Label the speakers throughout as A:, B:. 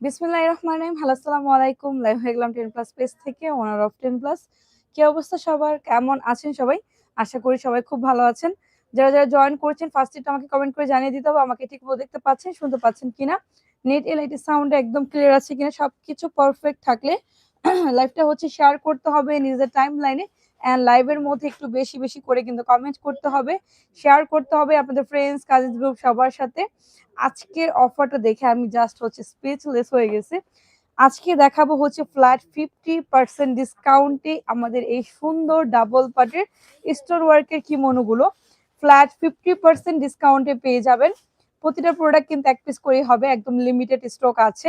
A: বিসমিল্লাহির রহমানির রহিম। হ্যালো, আসসালামু আলাইকুম। লাইভ হয়ে গেলাম টেন প্লাস পেজ থেকে ওনার অফ টেন প্লাস কি অবস্থা সবার? কেমন আছেন সবাই? আশা করি সবাই খুব ভালো আছেন। যারা যারা জয়েন করছেন ফার্স্ট এটা আমাকে কমেন্ট করে জানিয়ে দিতে হবে। আমাকে ঠিক দেখতে পাচ্ছেন, শুনতে পাচ্ছেন কিনা? নেট এলআইটি সাউন্ড একদম ক্লিয়ার আছে কিনা? সবকিছু পারফেক্ট থাকলে লাইভটা হচ্ছে শেয়ার করতে হবে নিজের টাইম লাইনে অ্যান্ড লাইভের মধ্যে একটু বেশি বেশি করে কিন্তু কমেন্ট করতে হবে। শেয়ার করতে হবে আপনাদের ফ্রেন্ডস কাজিন গ্রুপ সবার সাথে। আজকের অফারটা দেখে আমি জাস্ট হচ্ছে স্পেচলেস হয়ে গেছে। আজকে দেখাবো হচ্ছে ফ্ল্যাট ফিফটি পার্সেন্ট ডিসকাউন্টে আমাদের এই সুন্দর ডাবল পার্টের স্টোর ওয়ার্কের কি মনোগুলো। ফ্ল্যাট ফিফটি পার্সেন্ট ডিসকাউন্টে পেয়ে যাবেন। প্রতিটা প্রোডাক্ট কিন্তু এক পিস করেই হবে, একদম লিমিটেড স্টক আছে।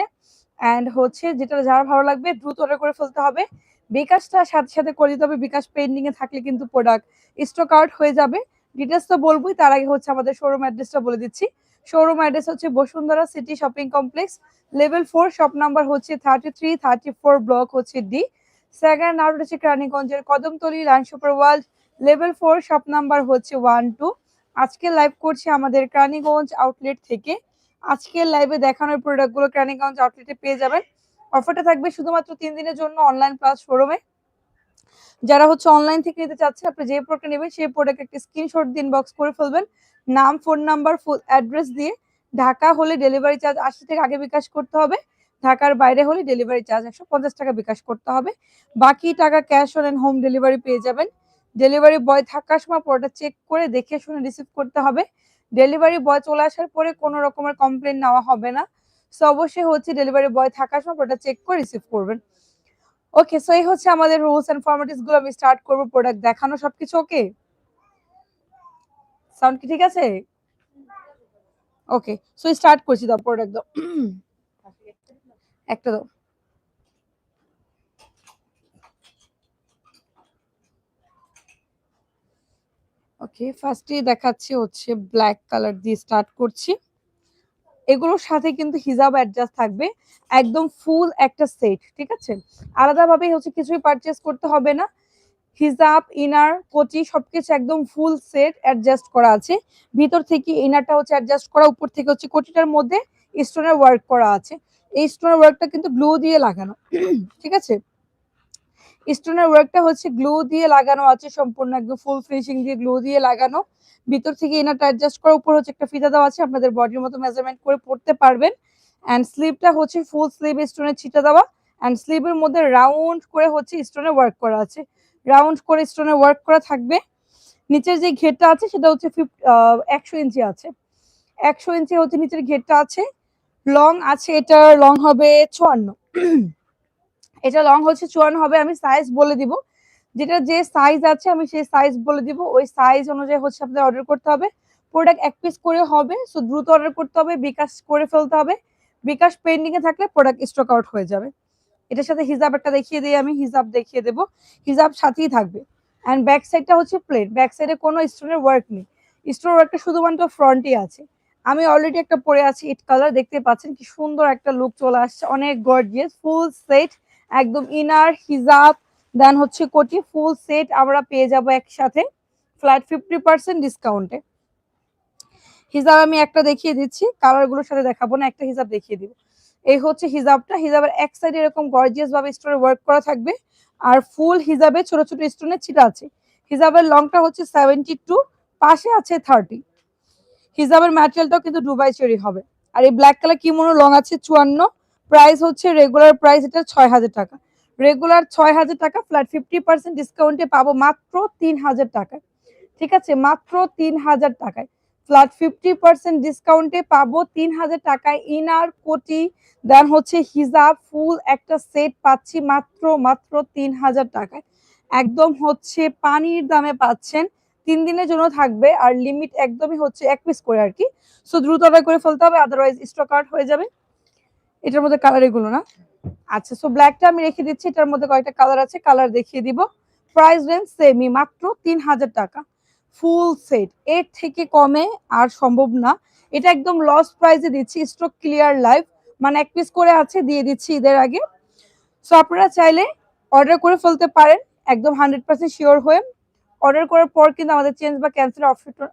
A: অ্যান্ড হচ্ছে যেটা যারা ভালো লাগবে দ্রুত অর্ডার করে ফেলতে হবে। বিকাশটা সাথে সাথে করে দিতে হবে। বিকাশ পেন্ডিং এ থাকলে কিন্তু প্রোডাক্ট স্টক আউট হয়ে যাবে। ডিটেলস তো বলবোই, তার আগে হচ্ছে আমাদের শোরুম অ্যাড্রেসটা বলে দিচ্ছি। শোরুম অ্যাড্রেস হচ্ছে Bashundhara city shopping complex level four shop number হচ্ছে thirty three thirty four block হচ্ছে ডি সেকেন্ড আউট হচ্ছে রানীগঞ্জের Kadamtali line super world level four shop number হচ্ছে ওয়ান টু আজকে লাইভ করছে আমাদের রানীগঞ্জ আউটলেট থেকে। আজকের লাইভে দেখানোর প্রোডাক্টগুলো রানীগঞ্জ আউটলেটে পেয়ে যাবেন। অফারটা থাকবে শুধুমাত্র তিন দিনের জন্য অনলাইন প্লাস শোরুমে যারা হচ্ছে অনলাইন থেকে নিতে চাচ্ছে আপনি যে প্রোডাক্ট নেবেন, সেই প্রোডাক্ট একটা স্ক্রিনশট দিন বক্স করে ফেলবেন। নাম ফোন নাম্বার ফুল অ্যাড্রেস দিয়ে। ঢাকা হলে ডেলিভারি চার্জ আশি থেকে আগে বিকাশ করতে হবে। ঢাকার বাইরে হলে ডেলিভারি চার্জ একশো পঞ্চাশ টাকা বিকাশ করতে হবে। বাকি টাকা ক্যাশ অন হোম ডেলিভারি পেয়ে যাবেন। ডেলিভারি বয় থাকার সময় পরটা চেক করে দেখে শুনে রিসিভ করতে হবে। ডেলিভারি বয় চলে আসার পরে কোনো রকমের কমপ্লেন নেওয়া হবে না। সো অবশ্যই হচ্ছে ডেলিভারি বয় থাকার সময় পরটা চেক করে রিসিভ করবেন। ওকে সো এই হচ্ছে আমাদের রুলস এন্ড ফর্মালিটিসগুলো, আমি স্টার্ট করব প্রোডাক্ট দেখানো, সবকিছু ওকে সাউন্ড কি ঠিক আছে? ওকে সো স্টার্ট করছি দাও প্রোডাক্ট দাও। একটা দাও। ওকে ফার্স্টে দেখাচ্ছি হচ্ছে ব্ল্যাক কালার দিয়ে স্টার্ট করছি। এগুলোর সাথে কিন্তু হিজাব অ্যাডজাস্ট থাকবে। একদম ফুল একটা সেট ঠিক আছে? আলাদাভাবে হচ্ছে কিছুই পারচেস করতে হবে না। হিজাব ইনার কোচি সবকিছু একদম ফুল সেট অ্যাডজাস্ট করা আছে। ভিতর থেকে ইনারটা হচ্ছে অ্যাডজাস্ট করা, উপর থেকে হচ্ছে কোটিটার মধ্যে স্টোনের ওয়ার্ক করা আছে। এই স্টোনের ওয়ার্কটা কিন্তু গ্লু দিয়ে লাগানো, ঠিক আছে? স্টোনের ওয়ার্কটা হচ্ছে গ্লু দিয়ে লাগানো আছে, সম্পূর্ণ একদম ফুল ফিনিশিং দিয়ে গ্লু দিয়ে লাগানো। ভিতর থেকে ইনারটা অ্যাডজাস্ট করা উপর হচ্ছে একটা ফিতা দেওয়া আছে, আপনাদের বডির মতো মেজারমেন্ট করে পড়তে পারবেন। অ্যান্ড স্লিভটা হচ্ছে ফুল স্লিভ স্টোনের ছিটা দেওয়া। অ্যান্ড স্লিভের মধ্যে রাউন্ড করে হচ্ছে স্টোনের ওয়ার্ক করা আছে। রাউন্ড করে স্টোনের ওয়ার্ক করা থাকবে। নিচের যে ঘেরটা আছে, সেটা হচ্ছে একশো ইঞ্চি আছে। একশো ইঞ্চি হচ্ছে নিচের ঘেরটা আছে। লং আছে এটা লং হবে চুয়ান্ন। এটা লং হচ্ছে চুয়ান্ন হবে, আমি সাইজ বলে দিব। যেটা যে সাইজ আছে, আমি সেই সাইজ বলে দিব। ওই সাইজ অনুযায়ী হচ্ছে আপনাদের অর্ডার করতে হবে। প্রোডাক্ট এক পিস করে হবে সো দ্রুত অর্ডার করতে হবে, বিকাশ করে ফেলতে হবে। বিকাশ পেন্ডিং এ থাকলে প্রোডাক্ট স্টক আউট হয়ে যাবে। এটার সাথে হিজাব একটা দেখিয়ে দিই, আমি হিজাব দেখিয়ে দেবো। হিজাব সাথেই থাকবে। অ্যান্ড ব্যাক সাইডটা হচ্ছে প্লেন ব্যাক সাইডে কোনো স্টোনের ওয়ার্ক নেই। স্টোন ওয়ার্কটা শুধুমাত্র ফ্রন্টই আছে। আমি অলরেডি একটা পরে আছি ইট কালার দেখতে পাচ্ছেন কি সুন্দর একটা লুক চলে আসছে। অনেক গর্জিয়াস ফুল সেট একদম ইনার হিজাব দেন হচ্ছে কোটি ফুল সেট আমরা পেয়ে যাব একসাথে ফ্ল্যাট ফিফটি পার্সেন্ট ডিসকাউন্টে হিজাব আমি একটা দেখিয়ে দিচ্ছি কালারগুলোর সাথে দেখাবো না, একটা হিজাব দেখিয়ে দিব। এই হচ্ছে হিজাবটা হিজাবের এক সাইডে এরকম গর্জিয়াস ভাবে স্টোনে ওয়ার্ক করা থাকবে, আর ফুল হিজাবে ছোট ছোট স্টোনের ছিটা আছে। হিজাবের লংটা হচ্ছে সেভেন্টি টু পাশে আছে থার্টি হিজাবের ম্যাটেরিয়ালটাও কিন্তু দুবাই চেরি হবে। আর এই ব্ল্যাক কালার কি কিমোনো লং আছে চুয়ান্ন প্রাইস হচ্ছে রেগুলার প্রাইস এটা ছয় হাজার টাকা। রেগুলার ছয় হাজার টাকা ফ্ল্যাট ফিফটি পার্সেন্ট ডিসকাউন্টে পাবো মাত্র তিন হাজার টাকায়। ঠিক আছে? মাত্র তিন হাজার টাকায়। ফ্ল্যাট ফিফটি পার্সেন্ট ডিসকাউন্টে পাবো তিন হাজার টাকায় ইনার কোটি দেন হচ্ছে হিজাব, ফুল একটা সেট পাচ্ছি মাত্র মাত্র তিন হাজার টাকায়। একদম হচ্ছে পানির দামে পাচ্ছেন, তিন দিনের জন্য থাকবে আর লিমিট একদমই হচ্ছে এক পিস করে আর কি। সো দ্রুত করে ফেলতে হবে আদারওয়াইজ স্টক আউট হয়ে যাবে। এটার মধ্যে কালার এগুলো না? আচ্ছা সো ব্ল্যাকটা আমি রেখে দিচ্ছি, এটার মধ্যে কয়েকটা কালার আছে কালার দেখিয়ে দিব। প্রাইস রেঞ্জ সেমই মাত্র তিন হাজার টাকা। ফুল সেট এর থেকে কমে আর সম্ভব না। এটা একদম লস প্রাইসে দিচ্ছি স্টক ক্লিয়ার লাইভ মানে এক পিস করে আছে, দিয়ে দিচ্ছি ঈদের আগে। সো আপনারা চাইলে অর্ডার করে ফেলতে পারেন, একদম হান্ড্রেড পার্সেন্ট শিওর হয়ে। অর্ডার করার পর কিন্তু আমাদের চেঞ্জ বা ক্যান্সেল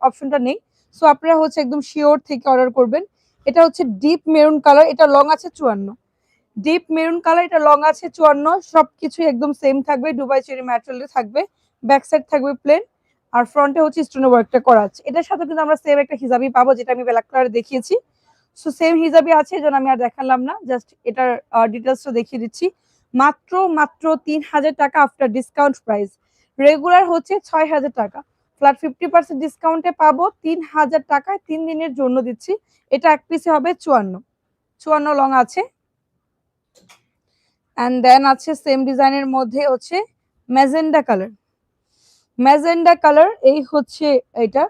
A: অপশনটা নেই। সো আপনারা হচ্ছে একদম শিওর থেকে অর্ডার করবেন। এটা হচ্ছে ডিপ মেরুন কালার, এটা লং আছে চুয়ান্ন। ডিপ মেরুন কালার, এটা লং আছে চুয়ান্ন সবকিছু একদম সেম থাকবে, দুবাই চেরি ম্যাটেরিয়ালে থাকবে ব্যাক সাইড থাকবে প্লেন আর ফ্রন্টে হচ্ছে স্টোনের ওয়ার্কটা করা আছে। এটার সাথে কিন্তু আমরা সেম একটা হিজাবি পাবো, যেটা আমি ব্ল্যাক কালারে দেখিয়েছি। সো সেম হিজাবি আছে, এই আমি আর দেখালাম না জাস্ট এটার ডিটেলসটা দেখিয়ে দিচ্ছি। মাত্র মাত্র তিন হাজার টাকা আফটার ডিসকাউন্ট প্রাইস রেগুলার হচ্ছে ছয় হাজার টাকা। ফ্ল্যাট ফিফটি পার্সেন্ট ডিসকাউন্টে পাবো তিন হাজার টাকায় তিন দিনের জন্য দিচ্ছি। এটা এক পিসে হবে চুয়ান্ন। চুয়ান্ন লং আছে। অ্যান্ড দেন আছে সেম ডিজাইনের মধ্যে হচ্ছে ম্যাজেন্ডা কালার ম্যাজেন্ডা কালার এই হচ্ছে এটা।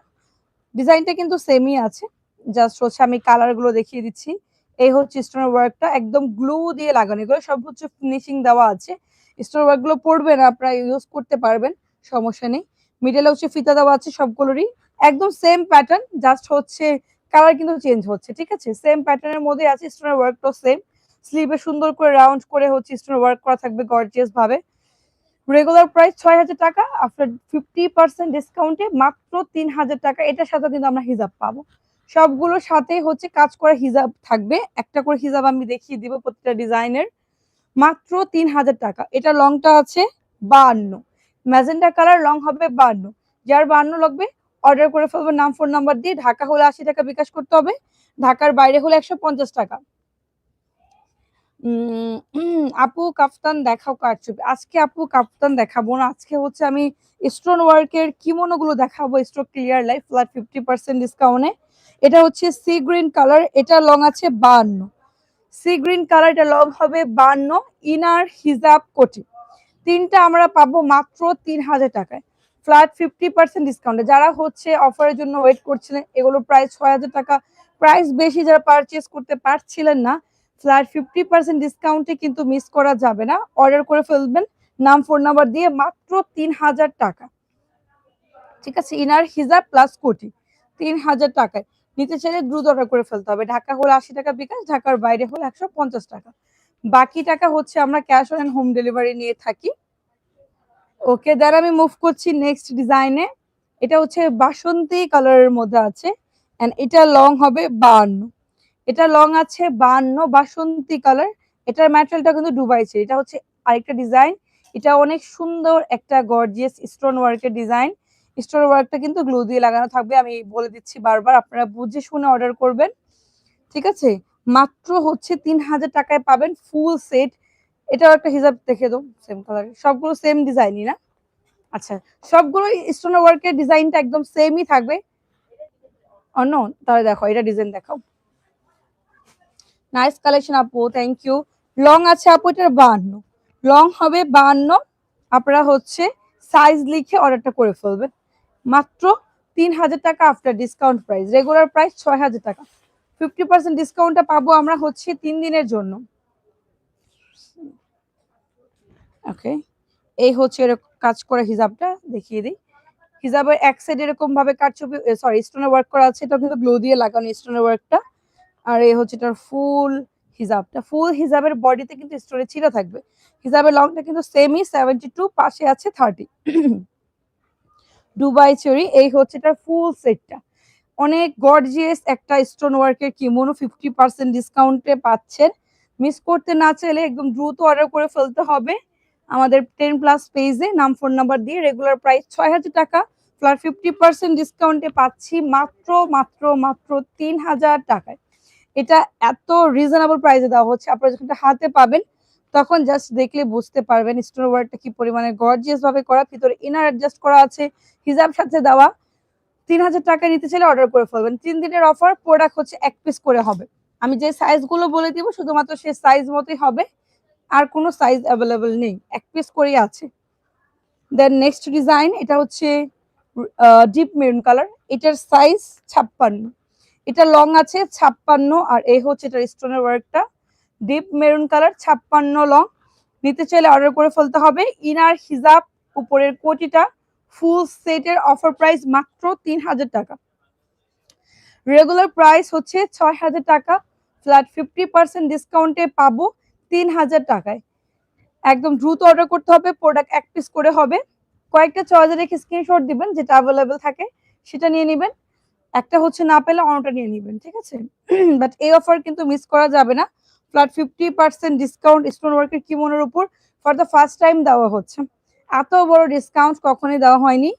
A: ডিজাইনটা কিন্তু সেমই আছে। জাস্ট হচ্ছে আমি কালারগুলো দেখিয়ে দিচ্ছি। এই হচ্ছে স্টোনের ওয়ার্কটা একদম গ্লু দিয়ে লাগানো। এগুলো সব হচ্ছে ফিনিশিং দেওয়া আছে। স্টোন ওয়ার্কগুলো পড়বেন আপনারা ইউজ করতে পারবেন। সমস্যা নেই। মিডলে হচ্ছে ফিতা দেওয়া আছে সবগুলোরই। একদম সেম প্যাটার্ন জাস্ট হচ্ছে কালার কিন্তু চেঞ্জ হচ্ছে, ঠিক আছে? সেম প্যাটার্নের মধ্যে আছে স্টোনের ওয়ার্কটাও সেম স্লিভে সুন্দর করে রাউন্ড করে হচ্ছে স্টোনের ওয়ার্ক করা থাকবে গর্জিয়াস ভাবে। রেগুলার প্রাইস ছয় হাজার টাকা আফটার ফিফটি পার্সেন্ট ডিসকাউন্টে মাত্র তিন হাজার টাকা। এটার সাথে কিন্তু আমরা হিজাব পাবো। সবগুলোর সাথে হচ্ছে কাজ করা হিজাব থাকবে। একটা করে হিজাব আমি দেখিয়ে দিব প্রতিটা ডিজাইনের মাত্র তিন হাজার টাকা। এটা লংটা আছে বান্ন ম্যাজেন্ডা কালার লং হবে বান্ন। যার বান্ন লাগবে অর্ডার করে ফেলব, নাম ফোন নাম্বার দিয়ে ঢাকা হলে আশি টাকা বিকাশ করতে হবে, ঢাকার বাইরে হলে একশো পঞ্চাশ টাকা। আপু, কাফতান, দেখাও কারচুপি আজকে আপু কাফতান দেখাবো না, আজকে হচ্ছে আমি স্টোন ওয়ার্কের কিমোনো গুলো দেখাবো stock clear life flat fifty percent ডিসকাউন্টে এটা হচ্ছে সি গ্রিন কালার এটা লং আছে বান্ন। সি গ্রিন কালার এটা লং হবে বান্ন ইনার হিজাব কোটি তিনটা আমরা পাবো মাত্র তিন হাজার টাকায়। ফ্ল্যাট ফিফটি পার্সেন্ট ডিসকাউন্টে যারা হচ্ছে অফারের জন্য ওয়েট করছিলেন এগুলো প্রাইস ছয় হাজার টাকা। প্রাইস বেশি যারা পারচেস করতে পারছিলেন না ফ্ল্যাট ফিফটি পার্সেন্ট ডিসকাউন্টে কিন্তু মিস করা যাবে না। অর্ডার করে ফেলবেন, নাম ফোন নাম্বার দিয়ে মাত্র তিন হাজার টাকা। ঠিক আছে, ইনার হিজাব প্লাস কোটি। তিন হাজার টাকায়। নিতে চাইলে দ্রুত অর্ডার করে ফেলতে হবে। ঢাকা হলে আশি টাকা বিকাশ, ঢাকার বাইরে হলে একশো পঞ্চাশ টাকা। বাকি টাকা হচ্ছে আমরা ক্যাশ অন হোম ডেলিভারি নিয়ে থাকি। ওকে দেন আমি মুভ করছি নেক্সট ডিজাইনে এটা হচ্ছে বাসন্তী কালারের মধ্যে আছে এন্ড এটা লং হবে বান্ন এটা লং আছে বান্ন বাসন্তী কালার এটার ম্যাটেরিয়ালটা কিন্তু ডুবাইছে এটা হচ্ছে আরেকটা ডিজাইন এটা অনেক সুন্দর একটা গর্জিয়াস স্টোন ওয়ার্কের ডিজাইন স্টোন ওয়ার্কটা কিন্তু গ্লু দিয়ে লাগানো থাকবে। আমি বলে দিচ্ছি বারবার, আপনারা বুঝে শুনে অর্ডার করবেন। ঠিক আছে? মাত্র হচ্ছে তিন হাজার টাকায় পাবেন ফুল সেট এটাও একটা হিসাব দেখে দাও সেম কালার সবগুলো সেম ডিজাইনই না? আচ্ছা সবগুলো স্টোন ওয়ার্কের ডিজাইনটা একদম সেমই থাকবে। অন্য তাহলে দেখো, এটা ডিজাইন দেখাও। নাইস কালেকশন আপু থ্যাংক ইউ লং আছে, আপু, এটার বাহান্ন। লং হবে বাহান্ন। আপনারা হচ্ছে সাইজ লিখে অর্ডারটা করে ফেলবেন। মাত্র তিন হাজার টাকা after discount price regular price ছয় হাজার টাকা। ফিফটি পার্সেন্ট ডিসকাউন্টটা পাবো আমরা হচ্ছে তিন দিনের জন্য। ওকে এই হচ্ছে এরকম কাজ করা হিজাবটা, দেখিয়ে দিই। হিজাবের এক সাইড এরকম ভাবে কাটছবি সরি স্টোনের ওয়ার্ক করা আছে, এটা কিন্তু গ্লো দিয়ে লাগানো স্টোনের ওয়ার্কটা আর এই হচ্ছে এটার ফুল হিজাবটা। ফুল হিজাবের বডিতে কিন্তু স্টোরে ছিঁড়া থাকবে। হিজাবের লংটা কিন্তু সেমই সেভেন্টি টু পাশে আছে থার্টি দুবাই চেরি এই হচ্ছে এটার ফুল সেটটা অনেক গর্জিয়াস একটা স্টোন ওয়ার্কের কিমোনো ফিফটি পার্সেন্ট ডিসকাউন্টে পাচ্ছেন। মিস করতে না চাইলে একদম দ্রুত অর্ডার করে ফেলতে হবে। আমাদের টেন প্লাস পেজে নাম ফোন নাম্বার দিয়ে রেগুলার প্রাইস ছয় হাজার টাকা প্লাস ফিফটি পার্সেন্ট ডিসকাউন্টে পাচ্ছি মাত্র মাত্র মাত্র তিন হাজার টাকায়। এটা এত রিজনেবল প্রাইসে দেওয়া হচ্ছে, আপনারা যখন হাতে পাবেন, তখন জাস্ট দেখলে বুঝতে পারবেন স্টোন ওয়ার্কটা কি পরিমাণে গর্জিয়াস ভাবে করা, ভিতরে ইনার অ্যাডজাস্ট করা আছে হিজাব সাথে দেওয়া। তিন হাজার টাকা নিতে চাইলে অর্ডার করে ফেলবেন। তিন দিনের অফার প্রোডাক্ট হচ্ছে এক পিস করে হবে। আমি যে সাইজগুলো বলে দিব, শুধুমাত্র সেই সাইজ মতোই হবে। আর কোনো সাইজ অ্যাভেলেবেল নেই। এক পিস করেই আছে। দেন নেক্সট ডিজাইন এটা হচ্ছে ডিপ মেরুন কালার এটার সাইজ ছাপ্পান্ন। এটা লং আছে ছাপ্পান্ন, আর এই হচ্ছে এটার স্টোনের ওয়ার্কটা ডিপ মেরুন কালার ছাপ্পান্ন লং নিতে চাইলে অর্ডার করে ফেলতে হবে। ইনার হিজাব উপরের কোটিটা। ফুল সেটের অফার প্রাইস মাত্র তিন হাজার টাকা। রেগুলার প্রাইস হচ্ছে ছয় হাজার টাকা। ফ্ল্যাট ফিফটি পার্সেন্ট ডিসকাউন্টে পাবো তিন হাজার টাকায়। একদম দ্রুত অর্ডার করতে হবে প্রোডাক্ট এক পিস করে হবে। কয়েকটা চয়েজে রেখে স্ক্রিনশট দিবেন, যেটা অ্যাভেলেবেল থাকে, সেটা নিয়ে নেবেন। একটা হচ্ছে না পেলে অন্যটা নিয়ে নেবেন, ঠিক আছে? বাট এই অফার কিন্তু মিস করা যাবে না। Flat fifty percent discount stone ওয়ার্কের কিমোনের উপর ফর দ্য ফার্স্ট টাইম দেওয়া হচ্ছে। এত বড় ডিসকাউন্ট কখনোই দেওয়া হয়নি।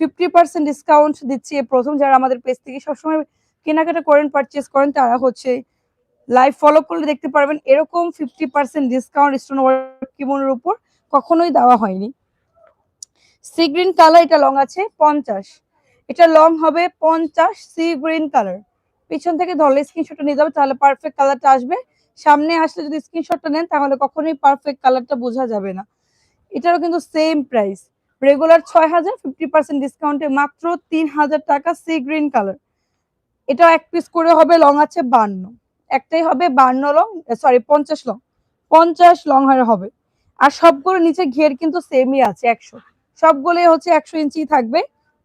A: ফিফটি পার্সেন্ট ডিসকাউন্ট দিচ্ছি প্রথম। যারা আমাদের পেজ থেকে সবসময় কেনাকাটা করেন পারচেস করেন, তারা হচ্ছে লাইভ ফলো করলে দেখতে পারবেন এরকম fifty percent discount stone work উপর কখনোই দেওয়া হয়নি। সি গ্রিন কালার এটা লং আছে, পঞ্চাশ। এটা লং হবে পঞ্চাশ সি গ্রিন কালার পিছন থেকে ধরলে স্ক্রিনশটটা নিয়ে যাবে, তাহলে পারফেক্ট কালারটা আসবে। সামনে আসলে যদি স্ক্রিনশটটা নেন, তাহলে কখনোই পারফেক্ট কালারটা বোঝা যাবে না। এটারও কিন্তু সেম প্রাইস রেগুলার ছয় হাজার ফিফটি পার্সেন্ট ডিসকাউন্টে মাত্র তিন হাজার টাকা সি গ্রিন কালার এটাও এক পিস করে হবে লং আছে বান্ন। একটাই হবে বান্ন লং সরি পঞ্চাশ লং পঞ্চাশ লং হার হবে। আর সবগুলো নিচে ঘের কিন্তু সেমই আছে, একশো। সবগুলোই হচ্ছে একশো ইঞ্চি থাকবে।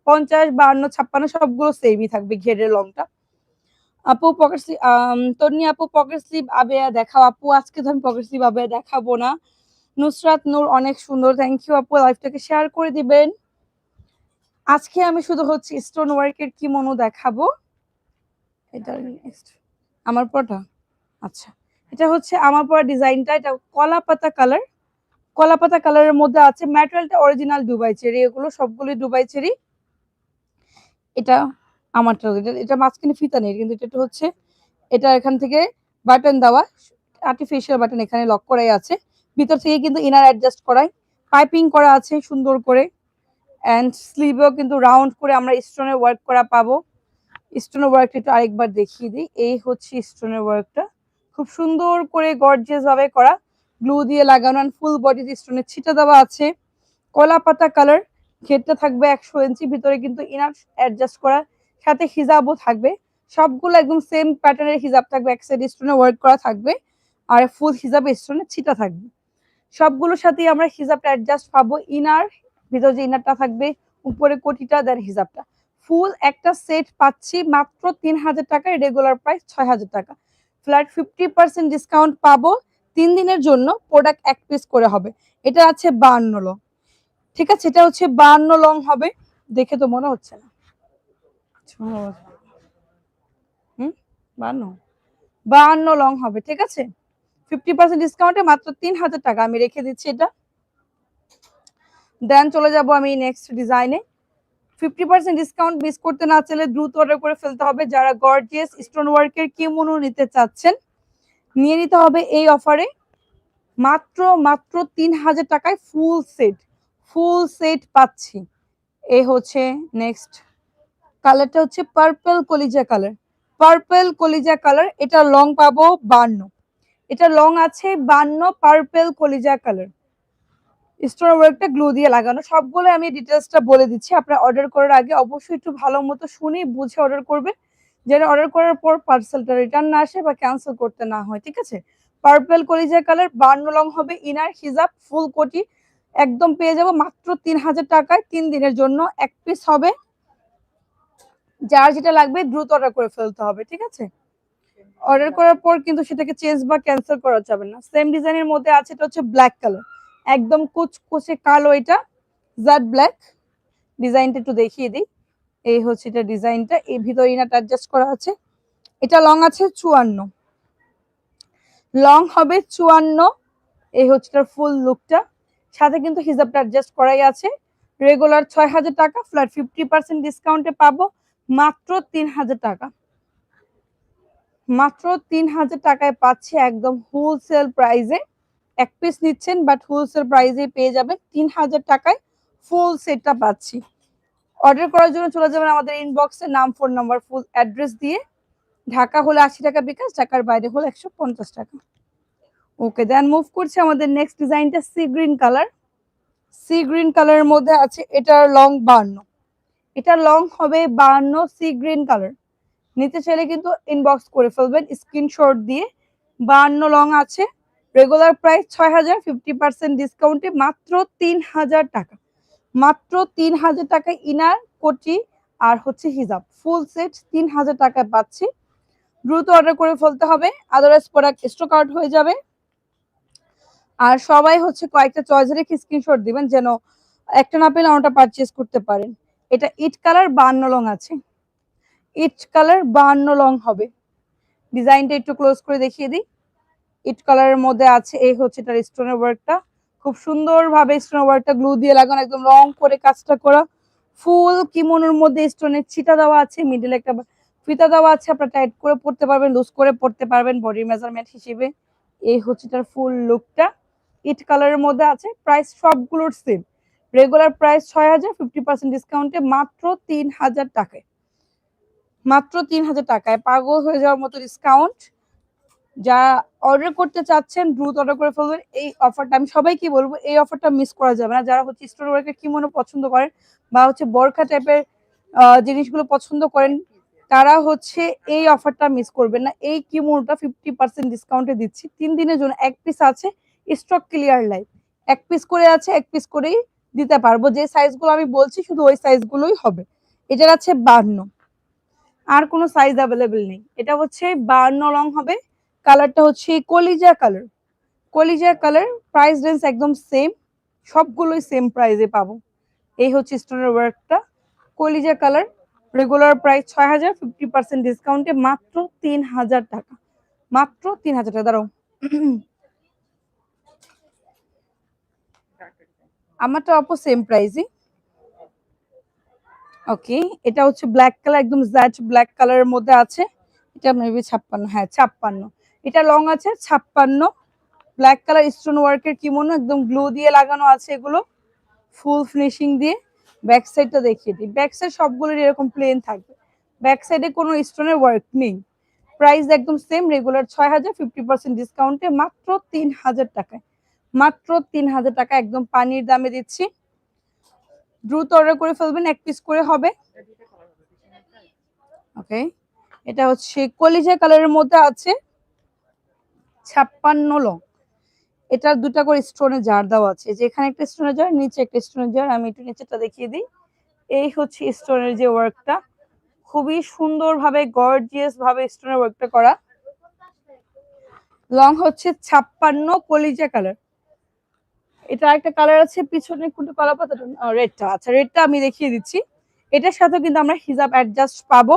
A: পঞ্চাশ, বান্ন, ছাপ্পান্ন, সবগুলো সেমই থাকবে ঘেরের লংটা আপু পকেট স্লিপ তন্নি আপু পকেট স্লিপ আবেয়া দেখাও। আপু, আজকে তো আমি পকেট স্লিপ আবেয়া দেখাবো না। নুসরাত নূর, অনেক সুন্দর। থ্যাংক ইউ আপু লাইফটাকে শেয়ার করে দিবেন। আজকে আমি শুধু হচ্ছে স্টোন ওয়ার্কের কি মনো দেখাবো? এটা আমার পটা আচ্ছা। এটা হচ্ছে আমার পরা ডিজাইনটা এটা কলা পাতা কালার কলা পাতা কালারের মধ্যে আছে ম্যাটেরিয়ালটা অরিজিনাল দুবাই চেরি, এগুলো সবগুলোই দুবাই চেরি। এটা আমারটা, এটা এটা মাঝখানে ফিতা নেই, কিন্তু এটা হচ্ছে, এটা এখান থেকে বাটন দেওয়া আর্টিফিশিয়াল বাটন এখানে লক করাই আছে। ভিতর থেকে কিন্তু ইনার অ্যাডজাস্ট করাই। পাইপিং করা আছে সুন্দর করে। অ্যান্ড স্লিভেও কিন্তু রাউন্ড করে আমরা স্টোনের ওয়ার্ক করা পাবো। স্টোনের ওয়ার্কটা একটু আরেকবার দেখিয়ে দিই। এই হচ্ছে স্টোনের ওয়ার্কটা খুব সুন্দর করে গর্জিয়াস ভাবে করা। গ্লু দিয়ে লাগানো অ্যান্ড ফুল বডিতে স্টোনের ছিটা দেওয়া আছে। কলা পাতা কালার ঘেরটা থাকবে একশো ইঞ্চি ভিতরে কিন্তু ইনার অ্যাডজাস্ট করা। সাথে হিজাবও থাকবে। সবগুলো একদম সেম প্যাটার্নের হিজাব থাকবে। এক সাইড স্টোনে ওয়ার্ক করা থাকবে। আর ফুল হিজাব স্টোনে ছিটা থাকবে। সবগুলোর সাথেই আমরা হিজাবটা অ্যাডজাস্ট পাবো। ইনার ভিতরে যে ইনারটা থাকবে, উপরে কোটিটা দেন হিজাবটা। ফুল একটা সেট পাচ্ছি মাত্র তিন হাজার টাকায় রেগুলার প্রাইস ছয় হাজার টাকা। ফ্ল্যাট ফিফটি পার্সেন্ট ডিসকাউন্ট পাবো তিন দিনের জন্য প্রোডাক্ট এক পিস করে হবে। এটা আছে বান্ন লং ঠিক আছে, এটা হচ্ছে বান্ন লং হবে। দেখে তো মনে হচ্ছে না। হুম বান্ন বান্ন লং হবে, ঠিক আছে? ফিফটি পার্সেন্ট ডিসকাউন্টে মাত্র তিন হাজার টাকা। আমি রেখে দিচ্ছি এটা। দেন চলে যাব আমি নেক্সট ডিজাইনে ফিফটি পার্সেন্ট ডিসকাউন্ট মিস করতে না চাইলে দ্রুত অর্ডার করে ফেলতে হবে। যারা গর্জিয়াস স্টোন ওয়ার্কের কিমোনো নিতে চাচ্ছেন, নিয়ে নিতে হবে এই অফারে মাত্র মাত্র তিন হাজার টাকায় ফুল সেট ফুল সেট পাচ্ছি। এই হচ্ছে নেক্সট কালারটা হচ্ছে পার্পল কলিজা কালার পার্পল কলিজা কালার এটা লং পাবো বান্ন। এটা লং আছে, বান্ন পার্পেল কলিজা কালার স্টোন ওয়ার্কটা গ্লু দিয়ে লাগানো। সবগুলো আমি ডিটেলসটা বলে দিচ্ছি, আপনারা অর্ডার করার আগে অবশ্যই একটু ভালো মতো শুনে বুঝে অর্ডার করবেন। যেন অর্ডার করার পর পার্সেলটা রিটার্ন না আসে বা ক্যান্সেল করতে না হয়, ঠিক আছে? পার্পেল কলিজা কালার বান্ন লং হবে ইনার হিজাব ফুল কোটি। একদম পেয়ে যাব মাত্র তিন হাজার টাকায়, তিন দিনের জন্য এক পিস হবে। যার যেটা লাগবে দ্রুত অর্ডার করে ফেলতে হবে, ঠিক আছে? অর্ডার করার পর কিন্তু সেটাকে চেঞ্জ বা ক্যান্সেল করা যাবে না। সেম ডিজাইনের মধ্যে আছে, এটা হচ্ছে ব্ল্যাক কালার একদম কুচকুচে কালো এটা জাট ব্ল্যাক ডিজাইনটা একটু দেখিয়ে দিই। এই হচ্ছে এটা ডিজাইনটা এই ভিতরে ইনাটা অ্যাডজাস্ট করা আছে। এটা লং আছে চুয়ান্ন। লং হবে চুয়ান্ন, এই হচ্ছে এটার ফুল লুকটা সাথে কিন্তু হিজাবটা অ্যাডজাস্ট করাই আছে। রেগুলার ছয় হাজার টাকা ফ্ল্যাট ফিফটি পার্সেন্ট ডিসকাউন্টে পাবো, মাত্র তিন হাজার টাকা। মাত্র তিন হাজার টাকায় পাচ্ছি একদম হোলসেল প্রাইজে এক পিস নিচ্ছেন বাট হোলসেল প্রাইজে পেয়ে যাবেন তিন হাজার টাকায় ফুল সেটটা পাচ্ছি। অর্ডার করার জন্য চলে যাবেন আমাদের ইনবক্সে নাম ফোন নাম্বার ফুল অ্যাড্রেস দিয়ে। ঢাকা হলে আশি টাকা বিকাশ, ঢাকার বাইরে হলে একশো পঞ্চাশ টাকা। ওকে দেন মুভ করছে আমাদের নেক্সট ডিজাইনটা sea green colour sea green কালারের মধ্যে আছে, এটার লং বান্ন। এটা লং হবে বান্ন সি গ্রিন কালার নিতে চাইলে কিন্তু ইনবক্স করে ফেলবেন স্ক্রিনশট দিয়ে। বান্ন লং আছে রেগুলার প্রাইস ছয় হাজার ফিফটি পার্সেন্ট ডিসকাউন্টে মাত্র তিন হাজার টাকা। মাত্র তিন হাজার টাকা ইনার কোটি আর হচ্ছে হিজাব। ফুল সেট তিন হাজার টাকায় পাচ্ছি। দ্রুত অর্ডার করে ফেলতে হবে আদারওয়াইজ প্রোডাক্ট স্টক আউট হয়ে যাবে। আর সবাই হচ্ছে কয়েকটা চয়েস রেখে স্ক্রিনশট দিবেন, যেন একটা না পেলে অন্যটা পারচেস করতে পারেন। এটা ইট কালার বান্ন লং আছে। ইট কালার বাহান্ন লং হবে। ডিজাইনটা একটু ক্লোজ করে দেখিয়ে দিই। ইট কালারের মধ্যে আছে, এই হচ্ছে তার স্টোনের ওয়ার্কটা খুব সুন্দরভাবে স্টোনের ওয়ার্কটা গ্লু দিয়ে লাগানো, একদম রং করে কাজটা করা। ফুল কিমোনোর মধ্যে স্টোনের ছিটা দেওয়া আছে মিডল একটা ফিতা দেওয়া আছে, আপনারা টাইট করে পড়তে পারবেন লুজ করে পড়তে পারবেন বডি মেজারমেন্ট হিসেবে। এই হচ্ছে তার ফুল লুকটা ইট কালারের মধ্যে আছে প্রাইস সবগুলোর সেম রেগুলার প্রাইস ছয় হাজার ফিফটি পার্সেন্ট ডিসকাউন্টে মাত্র তিন হাজার টাকায়। মাত্র তিন হাজার টাকায়। পাগল হয়ে যাওয়ার মতো ডিসকাউন্ট যা অর্ডার করতে চাচ্ছেন, দ্রুত অর্ডার করে ফেলবেন। এই অফারটা আমি সবাইকে বলব, এই অফারটা মিস করা যাবে না। যারা হচ্ছে স্টোর ওয়ার্কের কি মনে পছন্দ করেন বা হচ্ছে বরখা টাইপের জিনিসগুলো পছন্দ করেন, তারা হচ্ছে এই অফারটা মিস করবেন না। এই কিমোনোটা ফিফটি পার্সেন্ট ডিসকাউন্টে দিচ্ছি। তিন দিনের জন্য এক পিস আছে স্টক ক্লিয়ার লাইফ এক পিস করে আছে, এক পিস করেই দিতে পারব। যে সাইজগুলো আমি বলছি, শুধু ওই সাইজগুলোই হবে। এটার আছে বান্ন। আর কোনো সাইজ অ্যাভেলেবেল নেই। এটা হচ্ছে বান্ন রং হবে। কালারটা হচ্ছে কলিজা কালার কলিজা কালার প্রাইস রেঞ্জ একদম সেম সবগুলোই সেম প্রাইসে পাবো। এই হচ্ছে স্টোনের ওয়ার্কটা কলিজা কালার রেগুলার প্রাইস ছয় হাজার ফিফটি পার্সেন্ট ডিসকাউন্টে মাত্র তিন হাজার টাকা। মাত্র তিন হাজার টাকা। দাঁড়াও। আমারটা অপো সেম প্রাইসই ওকে এটা হচ্ছে ব্ল্যাক কালার একদম জ্যাট ব্ল্যাক কালারের মধ্যে আছে। এটা মেবি ছাপ্পান্ন হ্যাঁ ছাপ্পান্ন। এটা লং আছে, ছাপ্পান্ন। ব্ল্যাক কালার স্টোন ওয়ার্কের কিমোনো একদম গ্লো দিয়ে লাগানো আছে এগুলো। ফুল ফিনিশিং দিয়ে। ব্যাক সাইডটা দেখিয়ে দিই। ব্যাক সাইড সবগুলোর এরকম প্লেন থাকবে। ব্যাক সাইডে কোনো স্টোনের ওয়ার্ক নেই। প্রাইস একদম সেম রেগুলার ছয় হাজার ফিফটি পার্সেন্ট ডিসকাউন্টে মাত্র তিন হাজার টাকায়। মাত্র তিন হাজার টাকা একদম পানির দামে দিচ্ছি। দ্রুত অর্ডার করে ফেলবেন, এক পিস করে হবে। ওকে এটা হচ্ছে কলিজা কালারের মধ্যে আছে ছাপ্পান্ন লং এটার দুটা করে স্টোনে জার দেওয়া আছে। যে এখানে একটা স্টোনের জার নিচে একটা স্টোনের জার আমি একটু নিচেটা দেখিয়ে দিই। এই হচ্ছে স্টোনের যে ওয়ার্কটা খুবই সুন্দরভাবে গর্জিয়াস ভাবে স্টোনের ওয়ার্কটা করা। লং হচ্ছে ছাপ্পান্ন কলিজা কালার এটা একটা কালার আছে, পিছনে কোনটা কলা পাতাটা রেডটা আচ্ছা রেডটা আমি দেখিয়ে দিচ্ছি। এটার সাথে কিন্তু আমরা হিজাব অ্যাডজাস্ট পাবো।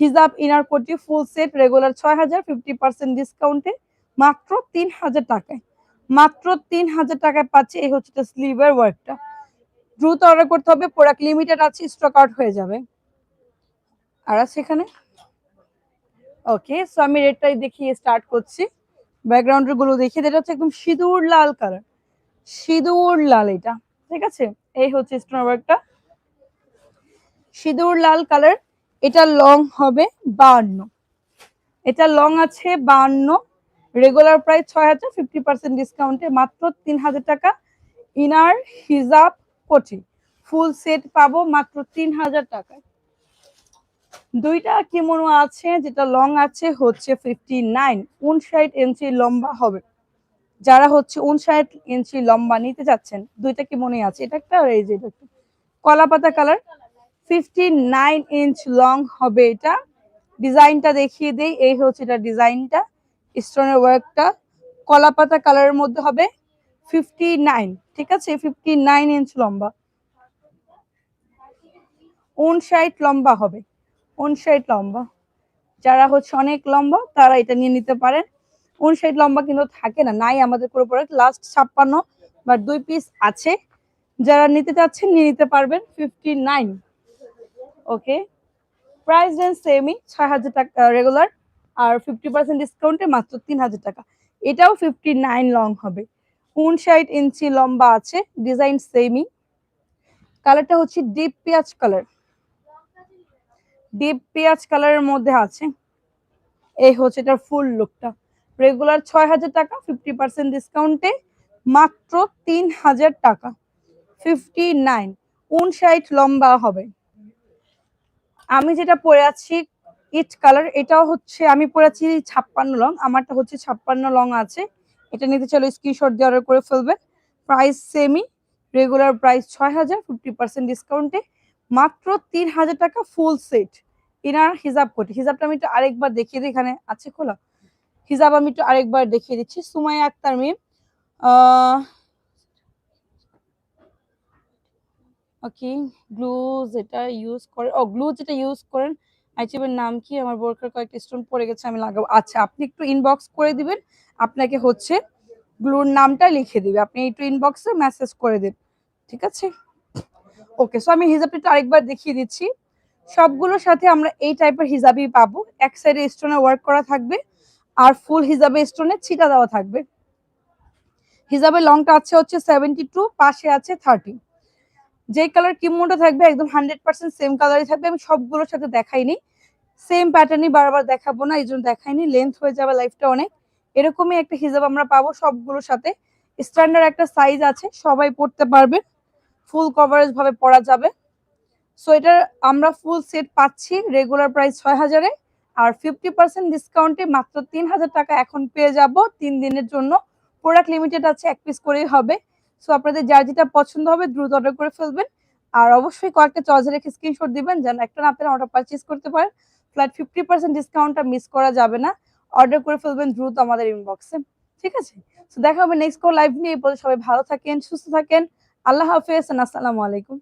A: হিজাব ইনার কোটি ফুল সেট রেগুলার ছয় হাজার ফিফটি পার্সেন্ট ডিসকাউন্টে মাত্র তিন হাজার টাকায়। মাত্র তিন হাজার টাকায় পাচ্ছে, এই হচ্ছে স্লিভের ওয়ার্কটা দ্রুত অর্ডার করতে হবে প্রোডাক্ট লিমিটেড আছে স্টক আউট হয়ে যাবে। আর আছে এখানে? ওকে সো আমি রেডটাই দেখিয়ে স্টার্ট করছি। ব্যাকগ্রাউন্ডেরগুলো দেখিয়ে, এটা হচ্ছে একদম সিঁদুর লাল কালার সিঁদুর লাল এটা, ঠিক আছে? এই হচ্ছে স্টোন ওয়ার্কটা সিঁদুর লাল কালার, এটা লং হবে বান্ন। এটা লং আছে বান্ন রেগুলার প্রাইস ছয় হাজার ফিফটি পার্সেন্ট ডিসকাউন্টে মাত্র তিন হাজার টাকা। ইনার হিজাব কোটি ফুল সেট পাবো মাত্র তিন হাজার টাকায় দুইটা কিমোনো আছে, যেটা লং আছে, হচ্ছে ফিফটি নাইন উনষাট ইঞ্চি লম্বা হবে। যারা হচ্ছে উনষাট ইঞ্চি লম্বা নিতে যাচ্ছেন দুইটা কি মনে আছে? এটা একটা এই যে কলা পাতা colour fifty nine inch long হবে এটা। ডিজাইনটা দেখিয়ে দেই, এই হচ্ছে এটা ডিজাইনটা স্টোনের ওয়ার্কটা কলা পাতা কালারের মধ্যে হবে ফিফটি নাইন ঠিক আছে? ফিফটি নাইন ইঞ্চ লম্বা। উনষাট লম্বা হবে। উনষাট লম্বা। যারা হচ্ছে অনেক লম্বা, তারা এটা নিয়ে নিতে পারেন। উনষাট লম্বা কিন্তু থাকে না, নাই আমাদের পুরো প্রোডাক্ট লাস্ট ছাপ্পান্ন বা দুই পিস আছে। যারা নিতে চাচ্ছেন, নিয়ে নিতে পারবেন fifty nine okay price range সেমই ছয় হাজার টাকা রেগুলার আর ফিফটি পার্সেন্ট ডিসকাউন্টে মাত্র তিন হাজার টাকা। এটাও ফিফটি নাইন লং হবে উনষাট ইঞ্চি লম্বা আছে ডিজাইন সেমই কালারটা হচ্ছে ডিপ পেঁয়াজ কালার ডিপ পেঁয়াজ কালারের মধ্যে আছে। এই হচ্ছে এটার ফুল লুকটা রেগুলার ছয় হাজার টাকা ফিফটি পার্সেন্ট ডিসকাউন্টে মাত্র তিন হাজার টাকা ফিফটি নাইন উনষাট লম্বা হবে। আমি যেটা পরে আছি ইট কালার এটাও হচ্ছে, আমি পরে আছি ছাপ্পান্ন লং আমারটা হচ্ছে ছাপ্পান্ন লং আছে। এটা নিতে চলো স্ক্রিনশট দিয়ে অর্ডার করে ফেলবে। প্রাইস সেমি রেগুলার প্রাইস ছয় হাজার ফিফটি পার্সেন্ট ডিসকাউন্টে মাত্র তিন হাজার টাকা ফুল সেট ইনার হিজাব কোটি হিজাবটা আমি একটু আরেকবার দেখিয়ে দিই, এখানে আছে খোলা। হিজাব আমি একটু আরেকবার দেখিয়ে দিচ্ছি। সুমাইয়া আক্তার মিম ওকে গ্লু যেটা ইউজ করে ও গ্লু যেটা ইউজ করেন আইচিবের নাম কি? আমার বোরকার কয়েকটা স্টোন পড়ে গেছে, আমি লাগাবো। আচ্ছা আপনি একটু ইনবক্স করে দিবেন, আপনাকে হচ্ছে গ্লুর নামটা লিখে দিবে। আপনি একটু ইনবক্সে মেসেজ করে দিন, ঠিক আছে? ওকে সো আমি হিজাবটা আরেকবার দেখিয়ে দিচ্ছি। সবগুলোর সাথে আমরা এই টাইপের হিজাবই পাবো। এক সাইডে স্টোনে ওয়ার্ক করা থাকবে। আর ফুল হিজাবে স্টোনে ছিটা দেওয়া থাকবে। হিজাবের লংটা আছে হচ্ছে সেভেন্টি টু পাশে আছে থার্টি যে কালার কিমোটা থাকবে একদম হান্ড্রেড পার্সেন্ট সেম কালারই থাকবে। আমি সবগুলোর সাথে দেখাইনি। সেম প্যাটার্নই বারবার দেখাবো না এই জন্য দেখাইনি। লেন্থ হয়ে যাবে লাইফটা অনেক। এরকমই একটা হিজাব আমরা পাবো সবগুলোর সাথে। স্ট্যান্ডার্ড একটা সাইজ আছে, সবাই পড়তে পারবে। ফুল কভারেজ ভাবে পরা যাবে। সো এটার আমরা ফুল সেট পাচ্ছি রেগুলার প্রাইস ছয় হাজারে। আর ফিফটি পার্সেন্ট ডিসকাউন্টে মাত্র তিন হাজার টাকা এখন পেয়ে যাব। তিন দিনের জন্য প্রোডাক্ট লিমিটেড আছে, এক পিস করেই হবে। সো আপনাদের যার যেটা পছন্দ হবে দ্রুত অর্ডার করে ফেলবেন। আর অবশ্যই কয়েকটা চয়েস রেখে স্ক্রিনশট দিবেন, যেন একটা না আপনারা অর্ডার পারচেস করতে পারেন। ফ্ল্যাট ফিফটি পার্সেন্ট ডিসকাউন্টটা মিস করা যাবে না। অর্ডার করে ফেলবেন দ্রুত আমাদের ইনবক্সে ঠিক আছে? তো দেখা হবে নেক্সট কোর লাইভ নিয়ে। পর্যন্ত সবাই ভালো থাকেন, সুস্থ থাকেন। আল্লাহ হাফেজ, আসসালামু আলাইকুম।